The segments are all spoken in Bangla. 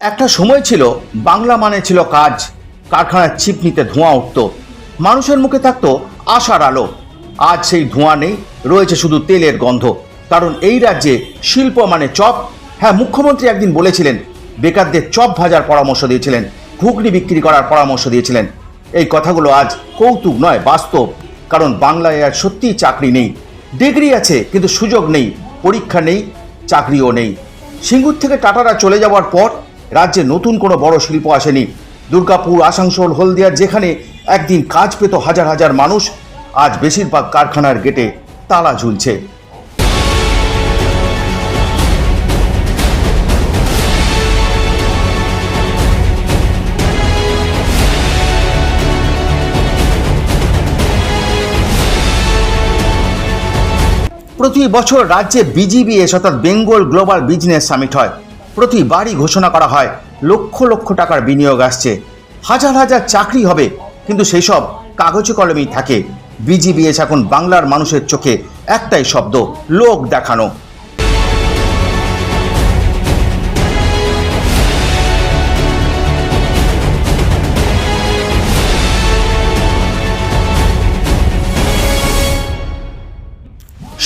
একটা সময় ছিল, বাংলা মানে ছিল কাজ। কারখানার চিপনিতে ধোঁয়া উঠত। মানুষের মুখে থাকতো আশার আলো। আজ সেই ধোঁয়া নেই, রয়েছে শুধু তেলের গন্ধ। কারণ এই রাজ্যে শিল্প মানে চপ। হ্যাঁ মুখ্যমন্ত্রী একদিন বলেছিলেন, বেকারদের চপ ভাজার পরামর্শ দিয়েছিলেন, ঘুগনি বিক্রি করার পরামর্শ দিয়েছিলেন। এই কথাগুলো আজ কৌতুক নয়, বাস্তব। কারণ বাংলায় আর সত্যিই চাকরি নেই। ডিগ্রি আছে, কিন্তু সুযোগ নেই, পরীক্ষা নেই, চাকরিও নেই। সিঙ্গুর থেকে টাটারা চলে যাওয়ার পর রাজ্যে নতুন কোনো বড় শিল্প আসেনি। দুর্গাপুর, আসানসোল হলদিয়ার যেখানে একদিন কাজ পেত হাজার হাজার মানুষ, আজ বেশিরভাগ কারখানার গেটে তালা ঝুলছে। প্রতি বছর রাজ্যে বিজিবিএস অর্থাৎ বেঙ্গল গ্লোবাল বিজনেস সামিট হয়। প্রতিবারই ঘোষণা করা হয়, লক্ষ লক্ষ টাকার বিনিয়োগ আসছে। হাজার হাজার চাকরি হবে, কিন্তু সেই সব কাগজে কলমেই থাকে। বিজিবিএস এখন বাংলার মানুষের চোখে একটাই শব্দ, লোক দেখানো।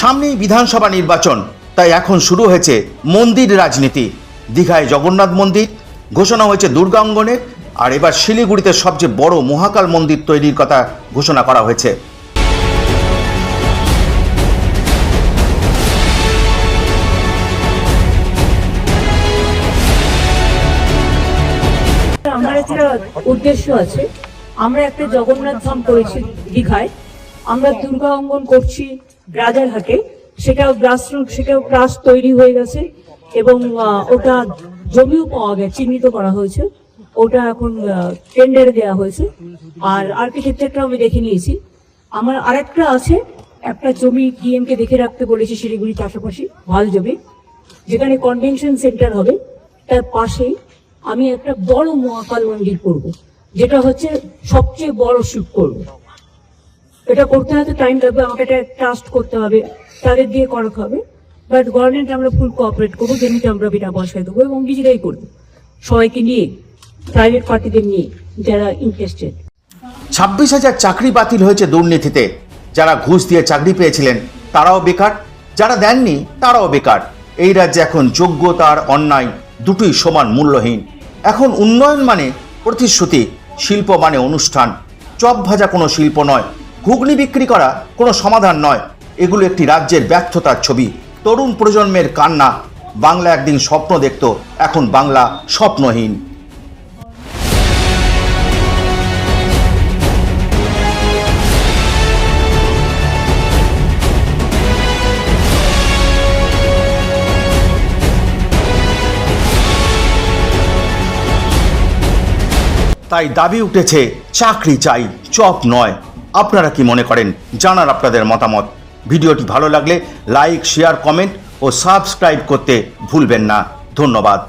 সামনেই বিধানসভা নির্বাচন, তাই এখন শুরু হয়েছে মন্দির রাজনীতি। দীঘায় জগন্নাথ মন্দির, ঘোষণা হয়েছে দুর্গা অঙ্গনের, আর এবার শিলিগুড়িতে সবচেয়ে বড় মহাকাল মন্দির তৈরির কথা ঘোষণা করা হয়েছে। আমার একটা উদ্দেশ্য আছে। আমরা একটা জগন্নাথ ধাম করেছি দীঘায়। আমরা দুর্গা অঙ্গন করছি রাজারহাটে সেটাও গ্রাসরুট সেটাও ক্লাস তৈরি হয়ে গেছে। এবং ওটা জমিও পাওয়া গেছে, চিহ্নিত করা হয়েছে। ওটা এখন টেন্ডারে দেওয়া হয়েছে। আর আর্কিটেকচারটা আমি দেখে নিয়েছি। আমার আরেকটা আছে, একটা জমি ডিএমকে দেখে রাখতে বলেছি শিলিগুড়ির পাশাপাশি ভালো জমি, যেখানে কনভেনশন সেন্টার হবে, তার পাশেই আমি একটা বড় মহাকাল মন্দির করব, যেটা হচ্ছে সবচেয়ে বড় শিব করব। এটা করতে হয়তো টাইম লাগবে, আমাকে এটা ট্রাস্ট করতে হবে, তাদের দিয়ে করাতে হবে। বাট গভর্নমেন্ট আমরা ফুল কোঅপারেট করব যেমনি আমরা বিনা পয়সায় দেবো এবং নিজেরাই করব। সবাইকে নিয়ে প্রাইভেট পার্টিদের নিয়ে, যারা ইন্টারেস্টেড ছাব্বিশ হাজার চাকরি বাতিল হয়েছে দুর্নীতিতে। যারা ঘুষ দিয়ে চাকরি পেয়েছিলেন, তারাও বেকার। যারা দেননি, তারাও বেকার। এই রাজ্যে এখন যোগ্যতা আর অন্যায় দুটোই সমান মূল্যহীন। এখন উন্নয়ন মানে প্রতিশ্রুতি, শিল্প মানে অনুষ্ঠান। চপ ভাজা কোনো শিল্প নয়, ঘুগনি বিক্রি করা কোনো সমাধান নয়। এগুলো একটি রাজ্যের ব্যর্থতার ছবি। তরুণ প্রজন্মের কান্না। বাংলা একদিন স্বপ্ন দেখত, এখন বাংলা স্বপ্নহীন। তাই দাবি উঠেছে, চাকরি চাই, চপ নয়। আপনারা কি মনে করেন? জানার আপনাদের মতামত। ভিডিওটি ভালো লাগলে লাইক শেয়ার কমেন্ট ও সাবস্ক্রাইব করতে ভুলবেন না। ধন্যবাদ।